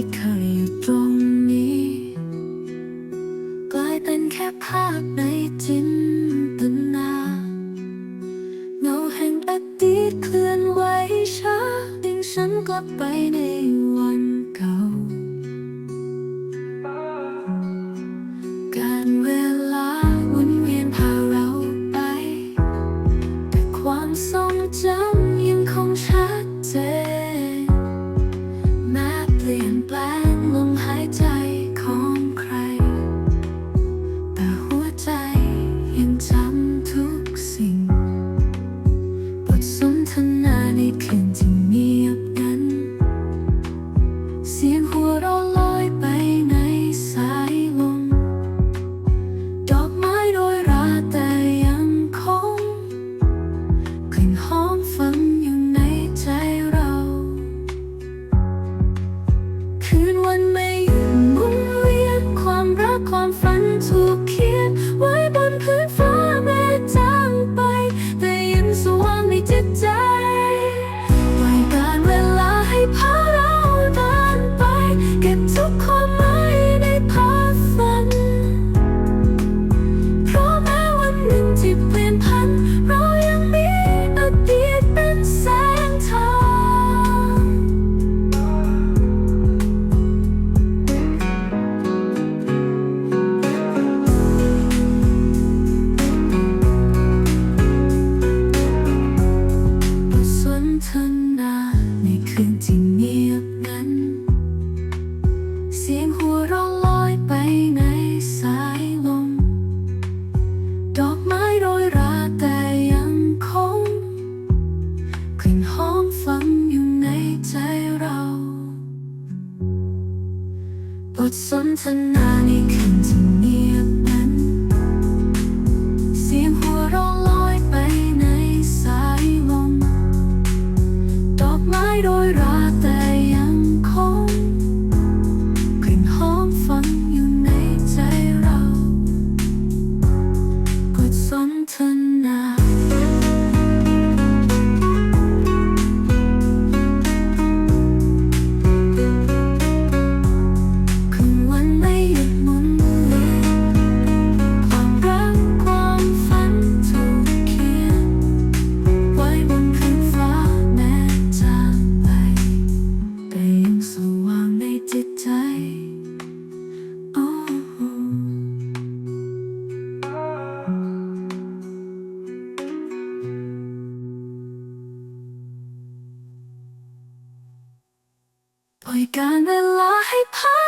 ที่เคยอยู่ตรงนี้ กลายเป็นแค่ภาพในจินตนาเงาแห่งอดีตเคลื่อนไหวช้าดึงฉันกลับไปในวันเก่า การเวลาวนเวียนพาเราไป แต่ความทรงจำยังคงชัดเจน คืนที่เงียบงันเสียงหัวเราะลอยไปในสายลม ดอกไม้โรยราแต่ยังคงกลิ่นหอมฝังอยู่ในใจเราบทสนทนาในคืนที่ I don't know. ให้พา